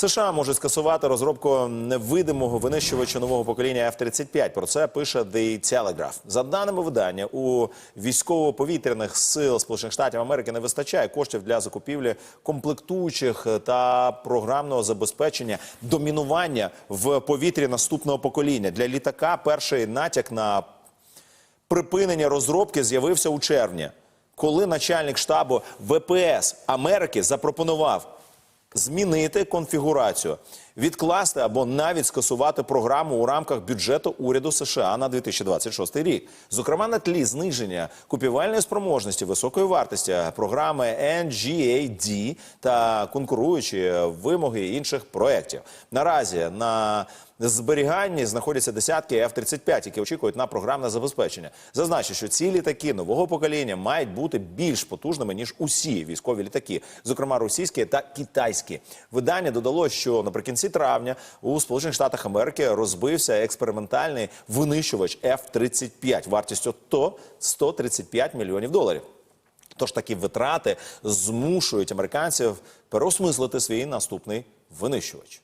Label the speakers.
Speaker 1: США можуть скасувати розробку невидимого винищувача нового покоління F-35. Про це пише The Telegraph. За даними видання, у військово-повітряних сил Сполучених Штатів Америки не вистачає коштів для закупівлі комплектуючих та програмного забезпечення домінування в повітрі наступного покоління. Для літака перший натяк на припинення розробки з'явився у червні, коли начальник штабу ВПС Америки запропонував змінити конфігурацію, відкласти або навіть скасувати програму у рамках бюджету уряду США на 2026 рік. Зокрема, на тлі зниження купівельної спроможності високої вартості програми NGAD та конкуруючі вимоги інших проєктів. Наразі на зберіганні знаходяться десятки F-35, які очікують на програмне забезпечення. Зазначу, що ці літаки нового покоління мають бути більш потужними ніж усі військові літаки, зокрема російські та китайські. Видання додало, що наприкінці травня у Сполучених Штатах Америки розбився експериментальний винищувач F-35 вартістю то 135 мільйонів доларів. Тож такі витрати змушують американців переосмислити свій наступний винищувач.